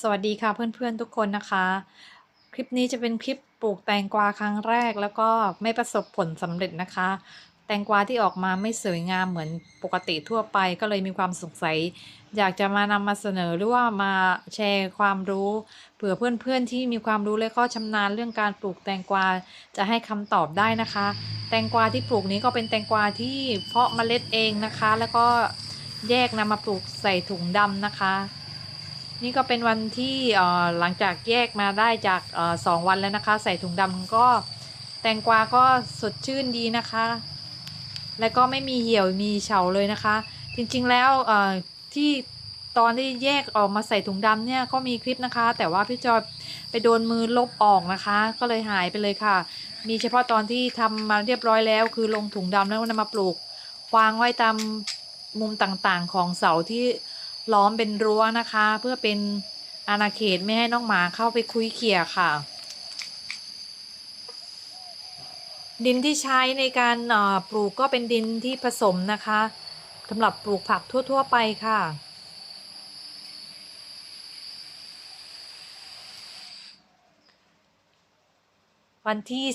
สวัสดีค่ะเพื่อนๆทุกคนนะคะ คลิปนี้จะเป็นคลิปปลูกแตงกวาครั้งแรกแล้วก็ไม่ประสบผลสำเร็จนะคะ แตงกวาที่ออกมาไม่สวยงามเหมือนปกติทั่วไป ก็เลยมีความสงสัย อยากจะมานำมาเสนอหรือว่ามาแชร์ความรู้เผื่อเพื่อนๆที่มีความรู้และก็ชำนาญเรื่องการปลูกแตงกวาจะให้คำตอบได้นะคะ แตงกวาที่ปลูกนี้ก็เป็นแตงกวาที่เพาะเมล็ดเองนะคะ แล้วก็แยกนำมาปลูกใส่ถุงดำนะคะ นี่ก็เป็นวันที่หลังจากแยกมาได้จากสองวันแล้วนะคะ ใส่ถุงดำก็แตงกวาก็สดชื่นดีนะคะ และก็ไม่มีเหี่ยวมีเฉาเลยนะคะ จริงๆแล้วที่ตอนที่แยกออกมาใส่ถุงดำเนี่ยก็มีคลิปนะคะ แต่ว่าพี่จอยไปโดนมือลบออกนะคะ ก็เลยหายไปเลยค่ะ มีเฉพาะตอนที่ทำมาเรียบร้อยแล้ว คือลงถุงดำแล้วนำมาปลูกวางไว้ตามมุมต่างๆ ของเสาที่ ล้อมเป็นรั้วนะคะ เพื่อเป็นอาณาเขตไม่ให้น้องหมาเข้าไปคุยเขี่ยค่ะ ดินที่ใช้ในการปลูกก็เป็นดินที่ผสมนะคะสำหรับปลูกผักทั่ว ๆ ไปค่ะวันที่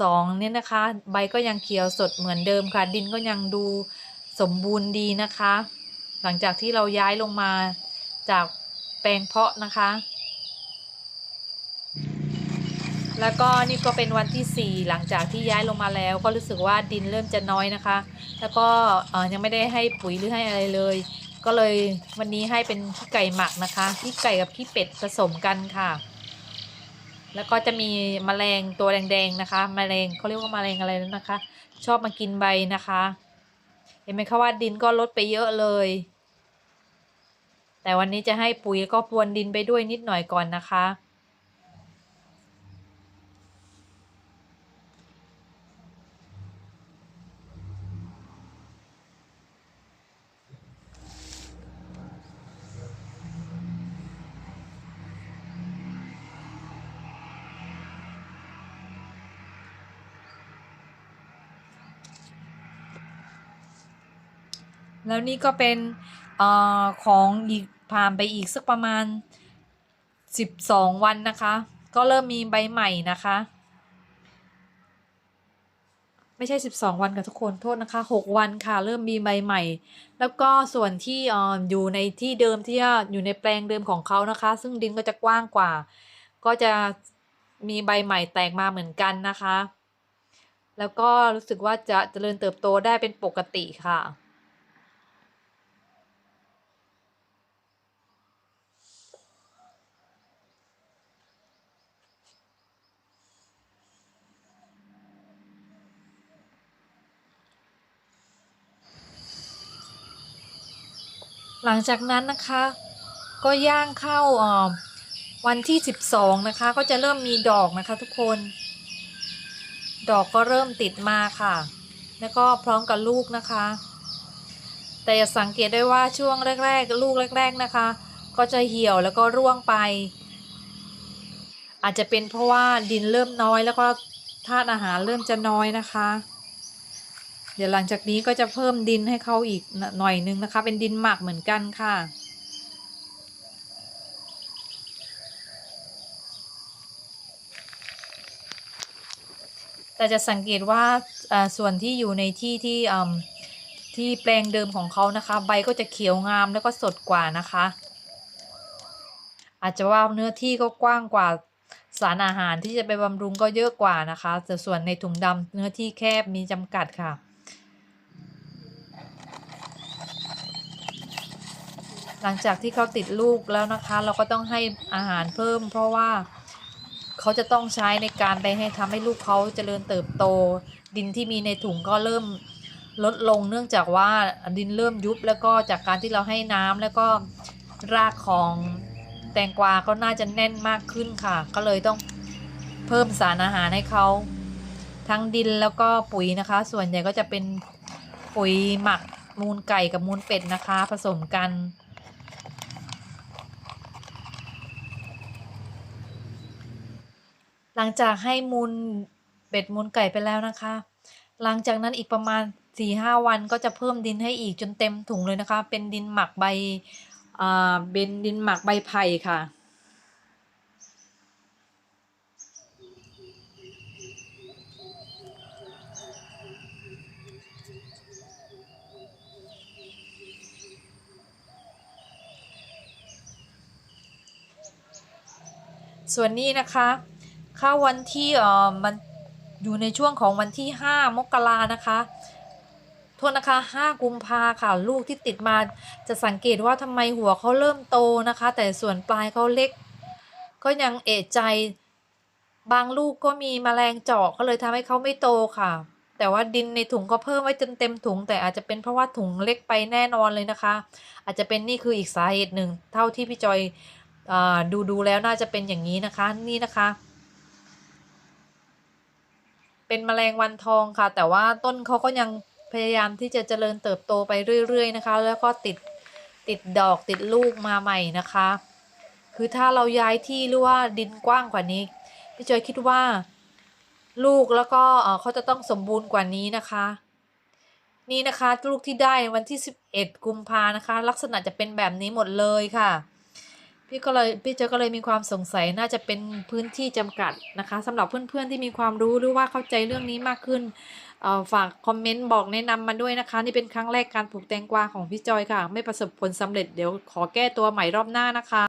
สองเนี่ยนะคะ ใบก็ยังเขียวสดเหมือนเดิมค่ะ ดินก็ยังดูสมบูรณ์ดีนะคะ หลังจากที่เราย้ายลงมาจากแปลงเพาะนะคะ แล้วก็นี่ก็เป็นวันที่ 4 หลังจากที่ย้ายลงมาแล้ว ก็รู้สึกว่าดินเริ่มจะน้อยนะคะ แล้วก็ยังไม่ได้ให้ปุ๋ยหรือให้อะไรเลย ก็เลยวันนี้ให้เป็นขี้ไก่หมักนะคะขี้ไก่กับขี้เป็ดผสมกันค่ะ แล้วก็จะมีแมลงตัวแดงๆนะคะแมลงเขาเรียกว่าแมลงอะไรนะคะ ชอบมากินใบนะคะ เห็นไหมคะว่าดินก็ลดไปเยอะเลย แต่วันนี้จะให้ปุ๋ยก็พรวนดินไปด้วยนิดหน่อยก่อนนะคะ แล้วนี่ก็เป็น เออของอีกผ่านไปอีกสักประมาณ 12 วันนะคะ ก็เริ่มมีใบใหม่นะคะ ไม่ใช่ 12 วันค่ะทุกคนโทษนะคะ 6 วันค่ะ เริ่มมีใบใหม่ แล้วก็ส่วนที่อออยู่ในที่เดิมที่อยู่ในแปลงเดิมของเขานะคะ ซึ่งดินก็จะกว้างกว่า ก็จะมีใบใหม่แตกมาเหมือนกันนะคะ แล้วก็รู้สึกว่าจะเจริญเติบโตได้เป็นปกติค่ะ หลังจากนั้นนะคะ ก็ย่างเข้าวันที่ 12 นะคะ ก็จะเริ่มมีดอกนะคะทุกคน ดอกก็เริ่มติดมาค่ะ แล้วก็พร้อมกับลูกนะคะ แต่อย่าสังเกตได้ว่าช่วงแรก ๆ ลูกแรก ๆนะคะ ก็จะเหี่ยวแล้วก็ร่วงไป อาจจะเป็นเพราะว่าดินเริ่มน้อยแล้วก็ธาตุอาหารเริ่มจะน้อยนะคะ เดี๋ยวหลังจากนี้ก็จะเพิ่มดินให้เขาอีกหน่อยนึงนะคะ เป็นดินหมักเหมือนกันค่ะแต่จะสังเกตว่าส่วนที่อยู่ในที่ที่ที่แปลงเดิมของเขานะคะ ใบก็จะเขียวงามแล้วก็สดกว่านะคะ อาจจะว่าเนื้อที่ก็กว้างกว่าสารอาหารที่จะไปบำรุงก็เยอะกว่านะคะแต่ส่วนในถุงดำเนื้อที่แคบมีจำกัดค่ะ หลังจากที่เขาติดลูกแล้วนะคะ เราก็ต้องให้อาหารเพิ่ม เพราะว่าเขาจะต้องใช้ในการไปให้ทำให้ลูกเขาเจริญเติบโต ดินที่มีในถุงก็เริ่มลดลงเนื่องจากว่าดินเริ่มยุบแล้วก็จากการที่เราให้น้ำแล้วก็รากของแตงกวาก็น่าจะแน่นมากขึ้นค่ะ ก็เลยต้องเพิ่มสารอาหารให้เขาทั้งดินแล้วก็ปุ๋ยนะคะ ส่วนใหญ่ก็จะเป็นปุ๋ยหมักมูลไก่กับมูลเป็ดนะคะ ผสมกัน หลังจากให้มูลเบ็ดมูลไก่ไปแล้วนะคะ หลังจากนั้นอีกประมาณสี่ห้าวันก็จะเพิ่มดินให้อีกจนเต็มถุงเลยนะคะ เป็นดินหมักใบอ่าเป็นดินหมักใบไผ่ค่ะส่วนนี้นะคะ เข้าวันที่เอ่อมันอยู่ในช่วงของวันที่ 5 มกรานะคะโทษนะคะ 5 กุมภาค่ะ ลูกที่ติดมาจะสังเกตว่าทำไมหัวเขาเริ่มโตนะคะ แต่ส่วนปลายเขาเล็ก ก็ยังเอะใจ บางลูกก็มีแมลงเจาะก็เลยทำให้เขาไม่โตค่ะ แต่ว่าดินในถุงก็เพิ่มไว้จนเต็มถุง แต่อาจจะเป็นเพราะว่าถุงเล็กไปแน่นอนเลยนะคะ อาจจะเป็นนี่คืออีกสาเหตุหนึ่ง เท่าที่พี่จอยอาดูดูแล้วน่าจะเป็นอย่างนี้นะคะ นี่นะคะ เป็นแมลงวันทองค่ะ แต่ว่าต้นเขาก็ยังพยายามที่จะเจริญเติบโตไปเรื่อย ๆ นะคะ แล้วก็ติดติดดอกติดลูกมาใหม่นะคะ คือถ้าเราย้ายที่หรือว่าดินกว้างกว่านี้พี่จอยคิดว่า ลูกแล้วก็เออเขาจะต้องสมบูรณ์กว่านี้นะคะ นี่นะคะลูกที่ได้วันที่ 11 กุมภานะคะ ลักษณะจะเป็นแบบนี้หมดเลยค่ะ พี่ก็เลยพี่เจอก็เลยมีความสงสัยน่าจะเป็นพื้นที่จำกัดนะคะสำหรับเพื่อนๆที่มีความรู้หรือว่าเข้าใจเรื่องนี้มากขึ้นฝากคอมเมนต์บอกแนะนำมาด้วยนะคะ นี่เป็นครั้งแรกการปลูกแตงกวาของพี่จอยค่ะ ไม่ประสบผลสำเร็จเดี๋ยวขอแก้ตัวใหม่รอบหน้านะคะ